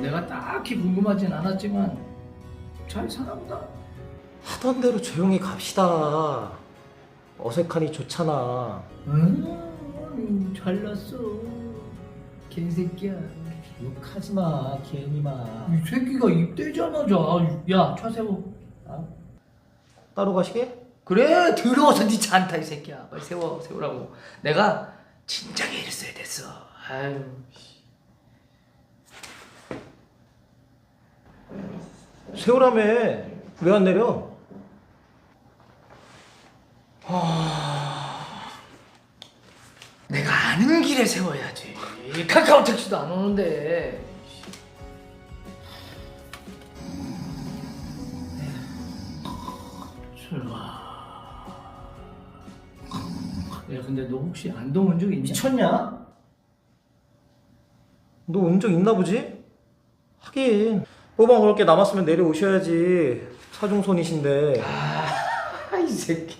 내가 딱히 궁금하진 않았지만 잘 사나보다. 하던 대로 조용히 갑시다. 어색하니 좋잖아. 음, 잘났어. 개새끼야. 욕하지 마, 괜히 마. 이 새끼가 입대자마자 야 차세워. 아? 따로 가시게? 그래 들어와서 네 잔타 이 새끼야. 빨리 세워 세우라고. 내가 진작에 이랬어야 됐어. 아유. 세우라며. 왜 안 내려? 내가 아는 길에 세워야지. 카카오 택시도 안 오는데. 설마. 야 근데 너 혹시 안동 온 적 있냐? 미쳤냐? 너 운적 있나 보지? 하긴 뽑아 먹을 게 남았으면 내려오셔야지. 차중손이신데. 아 이 새끼.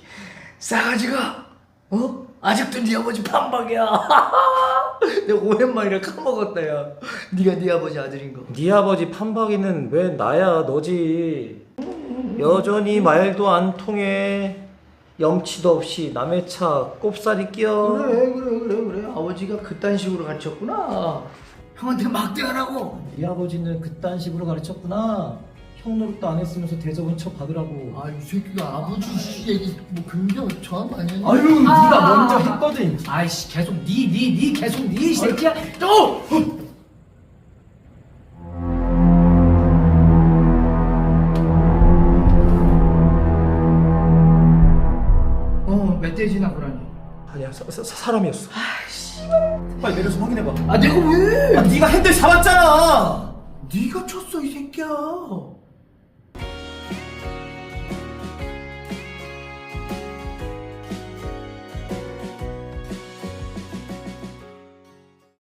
싸가지가 어? 아직도 네 아버지 판박이야. 내가 오랜만이라 까먹었다 야. 네가 네 아버지 아들인 거. 네 아버지 판박이는 왜 나야 너지? 여전히 말도 안 통해. 염치도 없이 남의 차 꼽사리 끼어. 그래 그래 그래 그래. 아버지가 그딴 식으로 가르쳤구나 형한테 막대하라고. 네 아버지는 그딴 식으로 가르쳤구나. 형 노릇도 안 했으면서 대접은 쳐 받으라고. 아 이 새끼가 아버지 씨 얘기 뭐 근경 처음 아니야? 아유 네가 먼저 했거든. 아이씨 계속 니니니 계속 니이 새끼야. 또! 어, 멧돼지나 고라니. 아니야 사, 사, 사람이었어 빨리 내려서 확인해봐 아, 내가 왜? 아 네가 핸들 잡았잖아 네가 쳤어, 이 새끼야.